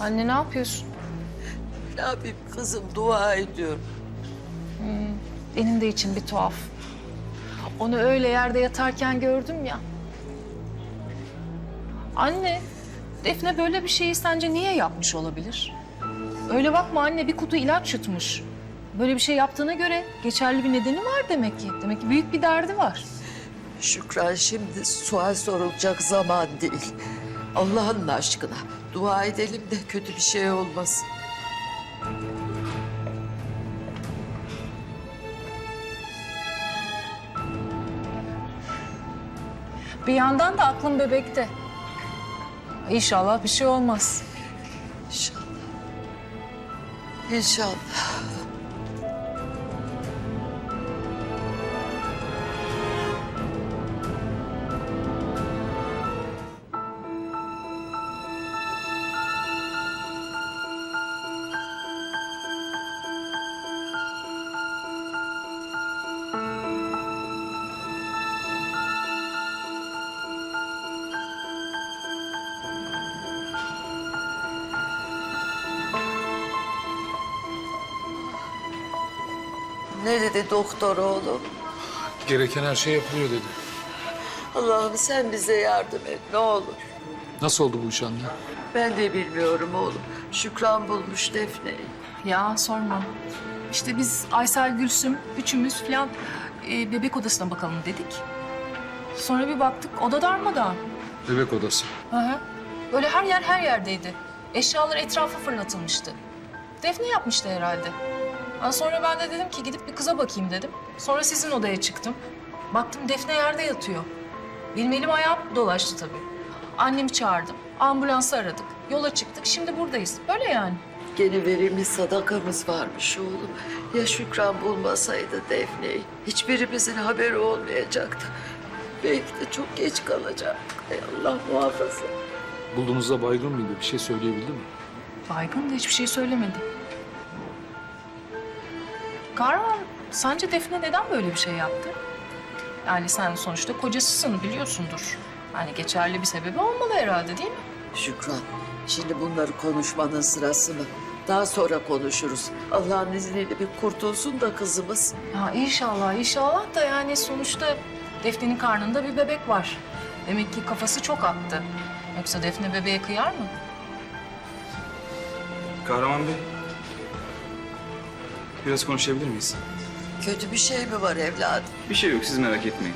Anne ne yapıyorsun? Ne yapayım kızım dua ediyorum. Benim de için bir tuhaf. Onu öyle yerde yatarken gördüm ya. Anne, Defne böyle bir şeyi sence niye yapmış olabilir? Öyle bakma anne bir kutu ilaç yutmuş. Böyle bir şey yaptığına göre geçerli bir nedeni var demek ki. Demek ki büyük bir derdi var. Şükran şimdi sual sorulacak zaman değil. Allah'ın aşkına dua edelim de kötü bir şey olmasın. Bir yandan da aklım bebekte. İnşallah bir şey olmaz. İnşallah. İnşallah. Ne dedi doktor oğlum? Gereken her şey yapılıyor dedi. Allah'ım sen bize yardım et ne olur. Nasıl oldu bu iş anne? Ben de bilmiyorum oğlum. Şükran bulmuş Defne'yi. Ya sorma. İşte biz Aysel Gülsüm üçümüz falan e, bebek odasına bakalım dedik. Sonra bir baktık oda darmadağın. Bebek odası. Hı hı. Böyle her yer her yerdeydi. Eşyalar etrafa fırlatılmıştı. Defne yapmıştı herhalde. Ha, sonra ben de dedim ki gidip bir kıza bakayım dedim. Sonra sizin odaya çıktım. Baktım Defne yerde yatıyor. Benim elim ayağım dolaştı tabii. Annemi çağırdım. Ambulansı aradık. Yola çıktık. Şimdi buradayız. Böyle yani. Gene verilmiş sadakamız varmış oğlum. Ya Şükran bulmasaydı Defne'yi hiçbirimizin haberi olmayacaktı. Belki de çok geç kalacaktık. Ey Allah muhafaza. Bulduğunuzda baygın mıydı? Bir şey söyleyebildi mi? Baygın da hiçbir şey söylemedi. Kahraman, sence Defne neden böyle bir şey yaptı? Yani sen sonuçta kocasısın, biliyorsundur. Yani geçerli bir sebebi olmalı herhalde değil mi? Şükran, şimdi bunları konuşmanın sırası mı? Daha sonra konuşuruz. Allah'ın izniyle bir kurtulsun da kızımız. Ya inşallah, inşallah da yani sonuçta Defne'nin karnında bir bebek var. Demek ki kafası çok attı. Yoksa Defne bebeğe kıyar mı? Kahraman Bey. Biraz konuşabilir miyiz? Kötü bir şey mi var evladım? Bir şey yok siz merak etmeyin.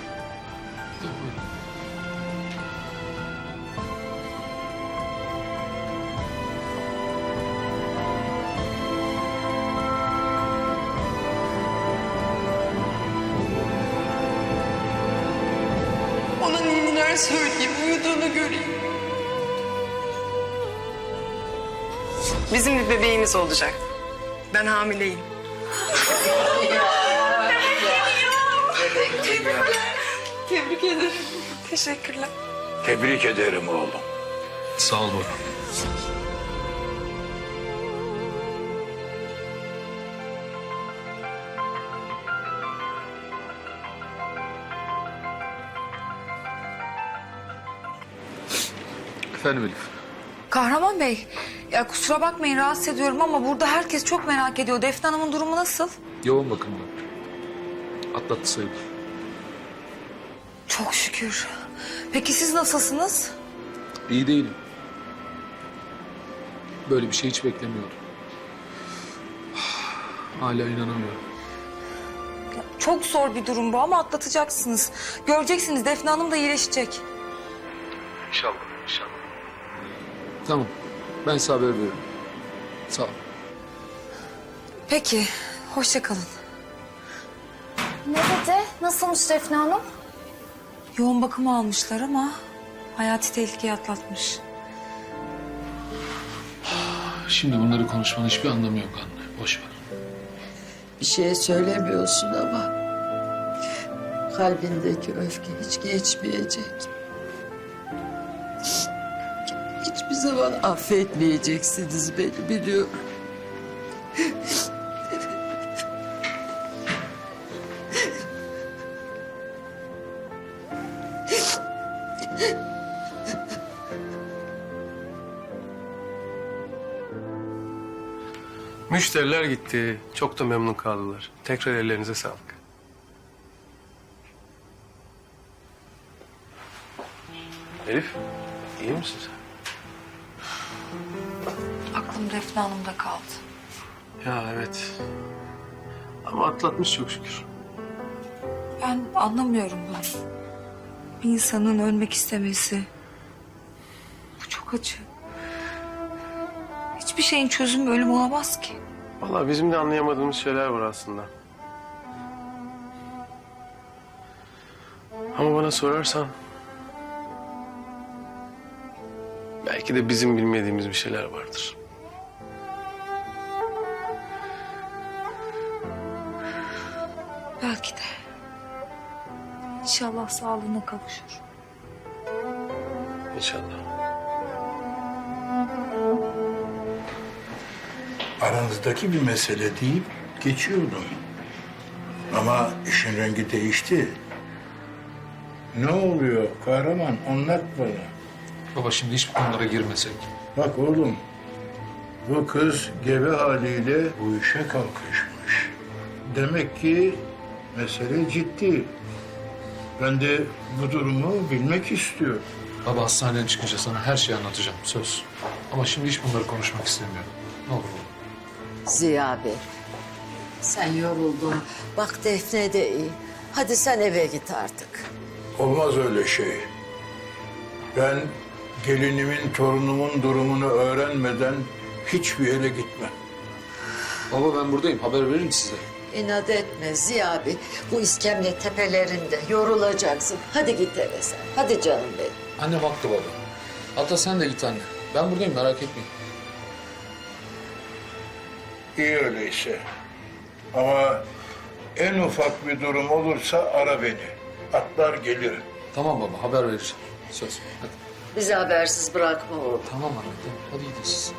Ona neler söyleyeyim, uyuduğunu göreyim. Bizim bir bebeğimiz olacak. Ben hamileyim. Tebrik ederim. Teşekkürler. Tebrik ederim oğlum. Sağ ol Bora. Efendim Elif. Kahraman Bey, ya kusura bakmayın rahatsız ediyorum ama burada herkes çok merak ediyor. Defne Hanım'ın durumu nasıl? Yoğun bakımda. Atlattı sayılır. Çok şükür. Peki siz nasılsınız? İyi değilim. Böyle bir şey hiç beklemiyordum. Hala inanamıyorum. Ya, Çok zor bir durum bu ama atlatacaksınız. Göreceksiniz Defne Hanım da iyileşecek. İnşallah, inşallah. Tamam, ben size haber veririm. Sağ ol. Peki, hoşça kalın. Ne dedi? Nasılmış Defne Hanım? Yoğun bakıma almışlar ama hayati tehlikeyi atlatmış. Şimdi bunları konuşmanın hiçbir anlamı yok anne. Boş ver. Bir şey söylemiyorsun ama... ...kalbindeki öfke hiç geçmeyecek. Zaman affetmeyeceksiniz beni biliyorum. Müşteriler gitti. Çok da memnun kaldılar. Tekrar ellerinize sağlık. Elif, iyi misin sen? Aklım Defne Hanım'da kaldı. Ya evet. Ama atlatmış çok şükür. Ben anlamıyorum ben. Bir insanın ölmek istemesi. Bu çok acı. Hiçbir şeyin çözümü ölüm olamaz ki. Vallahi bizim de anlayamadığımız şeyler var aslında. Ama bana sorarsan... Belki de bizim bilmediğimiz bir şeyler vardır. İnşallah sağlığına kavuşur. İnşallah. Aranızdaki bir mesele deyip geçiyordum. Ama işin rengi değişti. Ne oluyor kahraman anlat bana. Baba şimdi hiç bu konulara girmesek. Bak oğlum bu kız gebe haliyle bu işe kalkışmış. Demek ki mesele ciddi. Ben de bu durumu bilmek istiyorum. Baba hastaneden çıkınca sana her şeyi anlatacağım söz. Ama şimdi hiç bunları konuşmak istemiyorum. Ne olur baba. Ziya Bey, sen yoruldun. Bak Defne de iyi. Hadi sen eve git artık. Olmaz öyle şey. Ben gelinimin, torunumun durumunu öğrenmeden hiçbir yere gitmem. Baba ben buradayım haber veririm size. İnat etme Ziya Bey. Bu iskemle tepelerinde yorulacaksın. Hadi git eve sen. Hadi canım benim. Anne haklı baba. Hatta sen de git anne. Ben buradayım merak etmeyin. İyi öyleyse. Ama en ufak bir durum olursa ara beni. Atlar gelirim. Tamam baba haber vereceğim. Söz. Hadi. Bizi habersiz bırakma oğlum. Tamam anne tamam. Hadi gidin siz.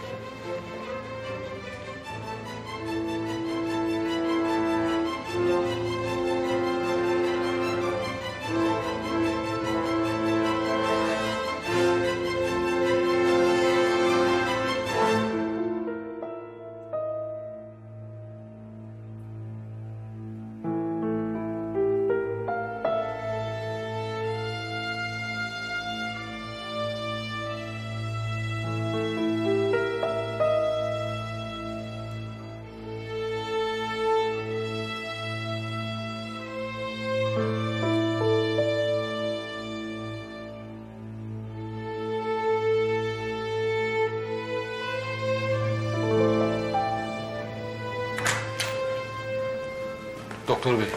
Doktor bey.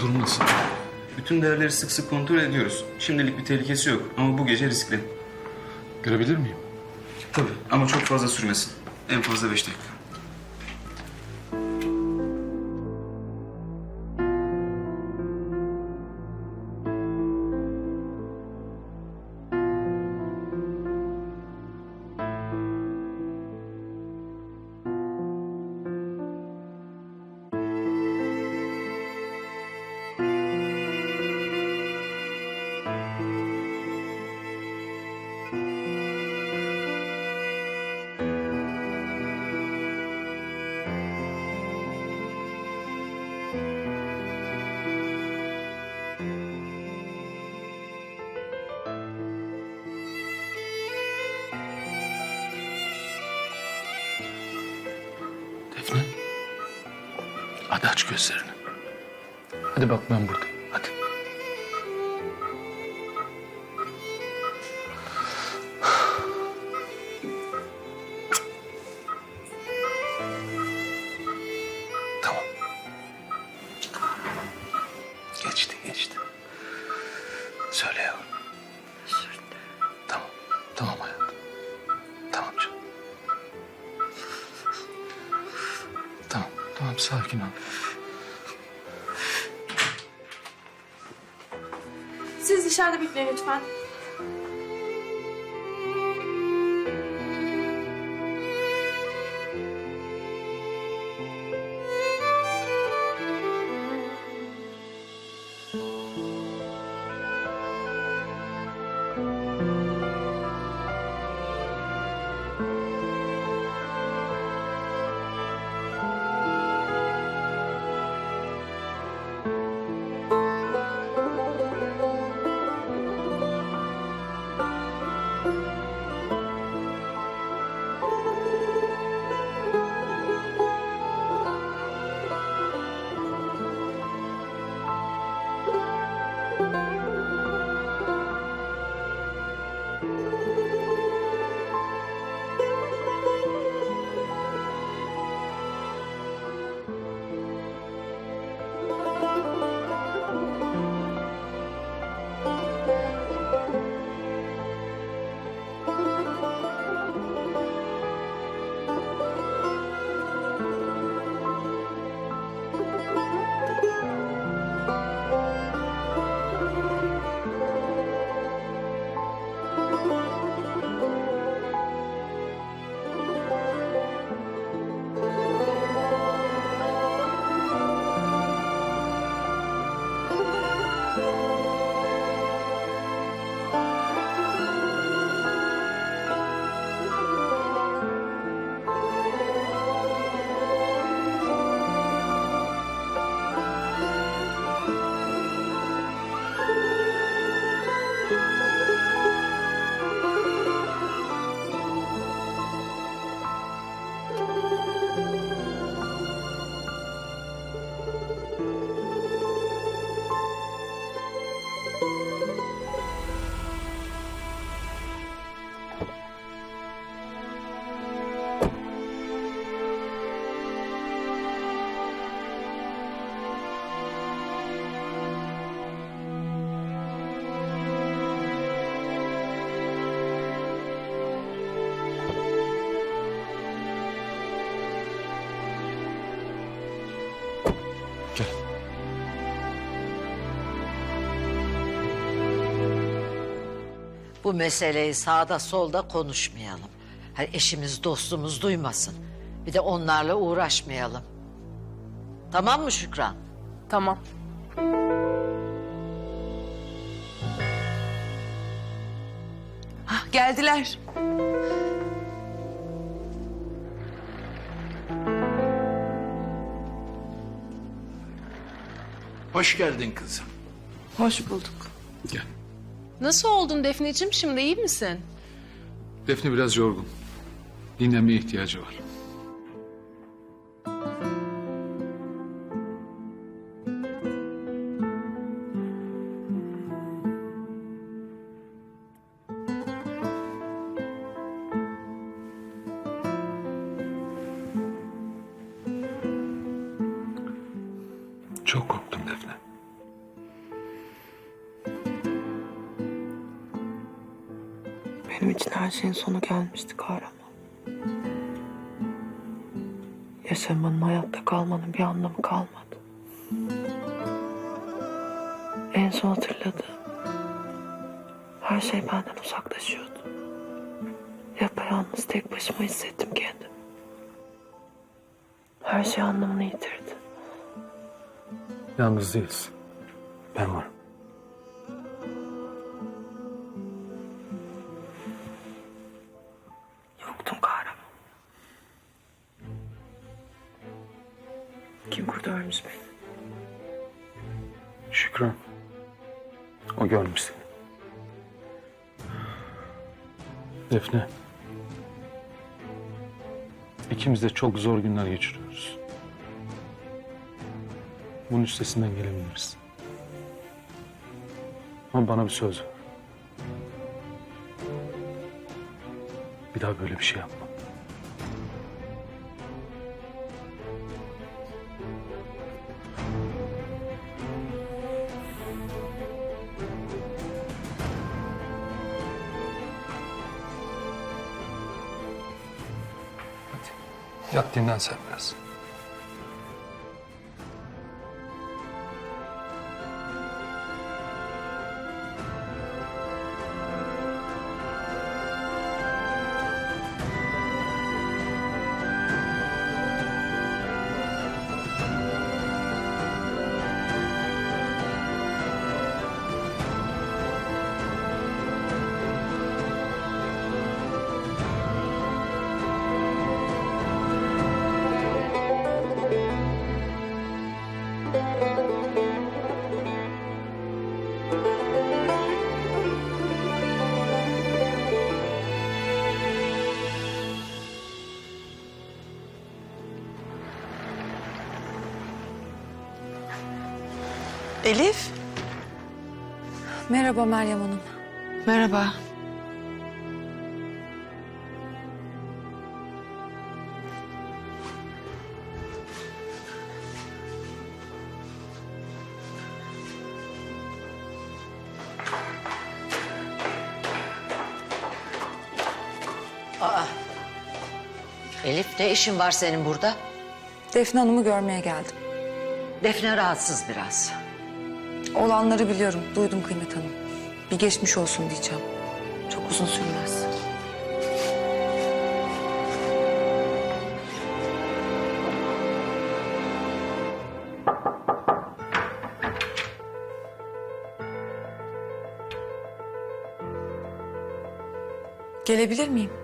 Durum nasıl? Bütün değerleri sık sık kontrol ediyoruz. Şimdilik bir tehlikesi yok ama bu gece riskli. Görebilir miyim? Tabii ama çok fazla sürmesin. En fazla beş dakika. Hadi aç gözlerini. Hadi bak ben buradayım. Hadi. Tamam. Geçti geçti. Söyle yavrum. Tamam, sakin ol. Siz dışarıda bekleyin lütfen. Bu meseleyi sağda solda konuşmayalım. Hani eşimiz dostumuz duymasın. Bir de onlarla uğraşmayalım. Tamam mı Şükran? Tamam. Hah, geldiler. Hoş geldin kızım. Hoş bulduk. Gel. Nasıl oldun Defneciğim? Şimdi iyi misin? Defne biraz yorgun. Dinlenmeye ihtiyacı var. Şeyin sonu gelmişti kahraman. Yaşamanın, hayatta kalmanın bir anlamı kalmadı. En son hatırladığım her şey benden uzaklaşıyordu. Yapayalnız tek başıma hissettim kendimi. Her şey anlamını yitirdi. Yalnız değilsin. Ben varım. Görmüş seni. Defne. İkimiz de çok zor günler geçiriyoruz. Bunun üstesinden gelebiliriz. Ama bana bir söz ver. Bir daha böyle bir şey yapma. Dinlen sen biraz. Elif. Merhaba Meryem Hanım. Merhaba. Elif ne işin var senin burada? Defne Hanım'ı görmeye geldim. Defne rahatsız biraz. Olanları biliyorum. Duydum Kıymet Hanım. Bir geçmiş olsun diyeceğim. Çok uzun sürmez. Gelebilir miyim?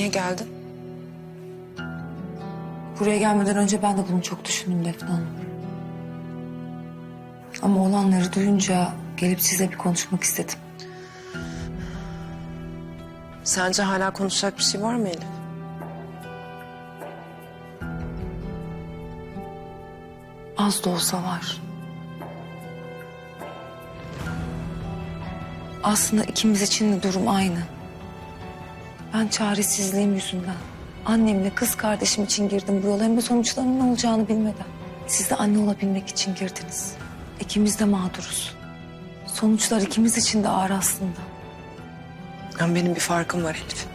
Niye geldin? Buraya gelmeden önce ben de bunu çok düşündüm Defne Hanım. Ama olanları duyunca gelip sizle bir konuşmak istedim. Sence hala konuşacak bir şey var mı Elif? Az da olsa var. Aslında ikimiz için de durum aynı. Ben çaresizliğim yüzünden annemle kız kardeşim için girdim bu yola hem de sonuçlarının ne olacağını bilmeden. Siz de anne olabilmek için girdiniz. İkimiz de mağduruz. Sonuçlar ikimiz için de ağır aslında. Ama benim bir farkım var Elif.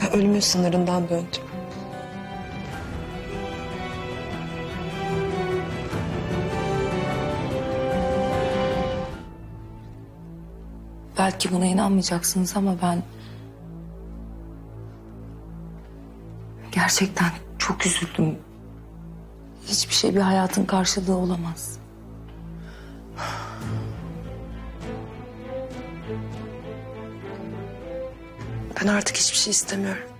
Ben ölümün sınırından döndüm. Belki buna inanmayacaksınız ama ben... Gerçekten çok üzüldüm. Hiçbir şey bir hayatın karşılığı olamaz. Ben artık hiçbir şey istemiyorum.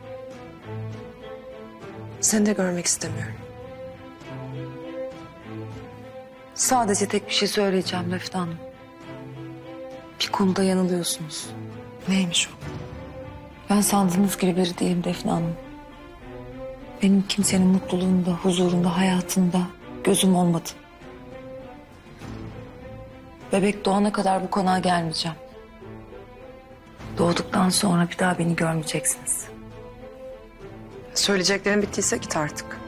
Seni de görmek istemiyorum. Sadece tek bir şey söyleyeceğim Defne Hanım. Bir konuda yanılıyorsunuz. Neymiş o? Ben sandığınız gibi biri değilim Defne Hanım. Benim kimsenin mutluluğunda, huzurunda, hayatında gözüm olmadı. Bebek doğana kadar bu konağa gelmeyeceğim. Doğduktan sonra bir daha beni görmeyeceksiniz. Söyleyeceklerin bittiyse git artık.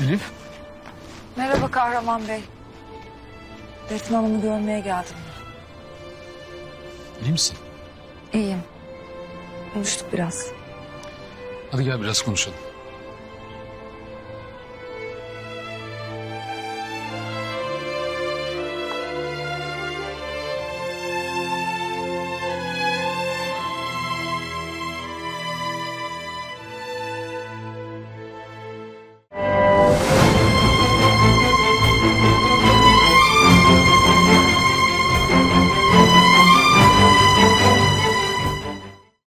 Elif. Merhaba Kahraman Bey. Defne Hanım'ı görmeye geldim. iyi misin? İyiyim. Konuştuk biraz. Hadi gel biraz konuşalım.